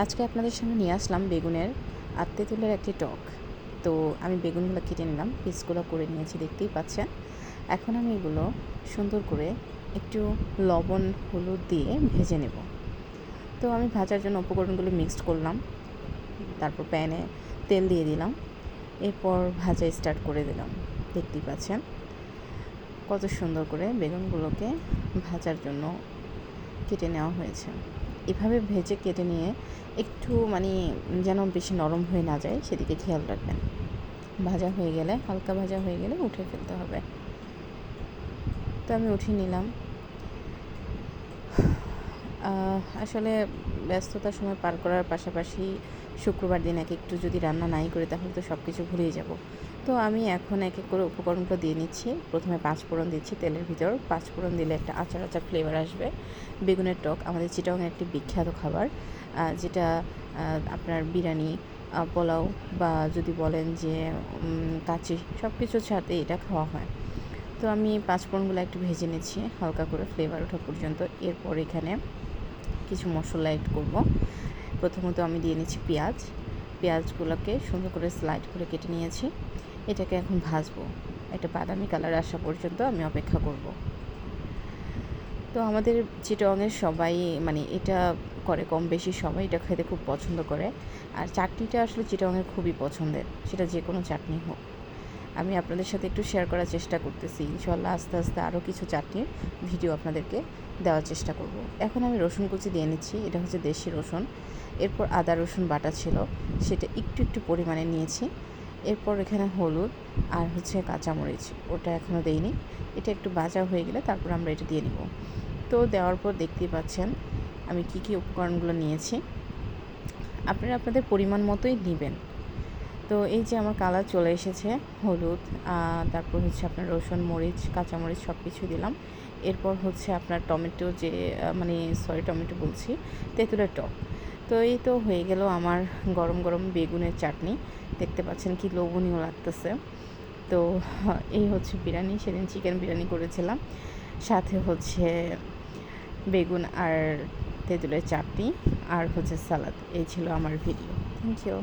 আজকে আপনাদের সামনে নিয়ে আসলাম বেগুনের আর তুলের একটি টক। তো আমি বেগুনগুলো কেটে নিলাম পিসগুলো করে নিয়েছি, দেখতেই পাচ্ছেন। এখন আমি এগুলো সুন্দর করে একটু লবণ, হলুদ দিয়ে ভেজে নেব। তো আমি ভাজার জন্য উপকরণগুলো মিক্সড করলাম, তারপর প্যানে তেল দিয়ে দিলাম, এরপর ভাজা স্টার্ট করে দিলাম, দেখতেই পাচ্ছেন। কত সুন্দর করে বেগুনগুলোকে ভাজার জন্য কেটে নেওয়া হয়েছে। এভাবে ভেজে কেটে নিয়ে একটু মানে যেন বেশি নরম হয়ে না যায়, সেদিকে খেয়াল রাখবেন। ভাজা হয়ে গেলে, হালকা ভাজা হয়ে গেলে উঠে ফেলতে হবে। তো আমি উঠিয়ে নিলাম। আসলে ব্যস্ততার সময় পার করার পাশাপাশি শুক্রবার দিন এক একটু যদি রান্না নাই করি, তাহলে তো সব কিছু ভুলেই যাব। তো আমি এখন এক এক করে উপকরণগুলো দিয়ে নিচ্ছি। প্রথমে পাঁচ ফোড়ন দিচ্ছি তেলের ভিতর। পাঁচ ফোড়ন দিলে একটা আচার আচার ফ্লেভার আসবে। বেগুনের টক, আমাদের চিটাংয়ের একটি বিখ্যাত খাবার যেটা আপনার বিরিয়ানি পোলাও বা যদি বলেন যে কাচি সব কিছুর সাথে এটা খাওয়া হয়। তো আমি পাঁচ ফোড়নগুলো একটু ভেজে নিচ্ছি, হালকা করে ফ্লেভার ওঠা পর্যন্ত। এরপর এখানে কিছু মশলা অ্যাড করব। প্রথমত আমি দিয়ে নিচ্ছি পেঁয়াজ। পেঁয়াজগুলোকে সুন্দর করে স্লাইড করে কেটে নিয়েছি। এটাকে এখন ভাজবো। একটা বাদামি কালার আসা পর্যন্ত আমি অপেক্ষা করব। তো আমাদের চিটংয়ের সবাই মানে এটা করে কম বেশি সবাই এটা খেতে খুব পছন্দ করে। আর চাটনিটা আসলে চিটংয়ের খুবই পছন্দের। সেটা যে কোনো চাটনি হোক। আমি আপনাদের সাথে একটু শেয়ার করার চেষ্টা করতেছি। ইনশাল্লাহ আস্তে আস্তে আরও কিছু চাটনির ভিডিও আপনাদেরকে দেওয়ার চেষ্টা করব। এখন আমি রসুন কুচি দিয়ে নিচ্ছি, এটা হচ্ছে দেশি রসুন। এরপর আদা, রসুন বাটা ছিল, সেটা একটু একটু পরিমাণে নিয়েছি। এরপর এখানে হলুদ আর হচ্ছে কাঁচামরিচ, ওটা এখনও দেইনি। এটা একটু বাজা হয়ে গেলে তারপর আমরা এটা দিয়ে নিব। তো দেওয়ার পর দেখতেই পাচ্ছেন, আমি কি কি উপকরণগুলো নিয়েছি। আপনারা আপনাদের পরিমাণ মতোই নেবেন। তো এই যে আমার কালার চলে এসেছে, হলুদ তারপর হচ্ছে আপনার রসুন, মরিচ, কাঁচামরিচ সব কিছু দিলাম। এরপর হচ্ছে আপনার টমেটো যে মানে সরি টমেটো বলছি, তেঁতুলের টক। তো এই তো হয়ে গেল আমার গরম গরম বেগুনের চাটনি। দেখতে পাচ্ছেন কি লোভনীয় লাগতেছে। তো এই হচ্ছে বিরিয়ানি, সেদিন চিকেন বিরিয়ানি করেছিলাম। সাথে হচ্ছে বেগুন আর তেঁতুলের চাটনি আর হচ্ছে সালাদ। এই ছিল আমার ভিডিও থ্যাংক ইউ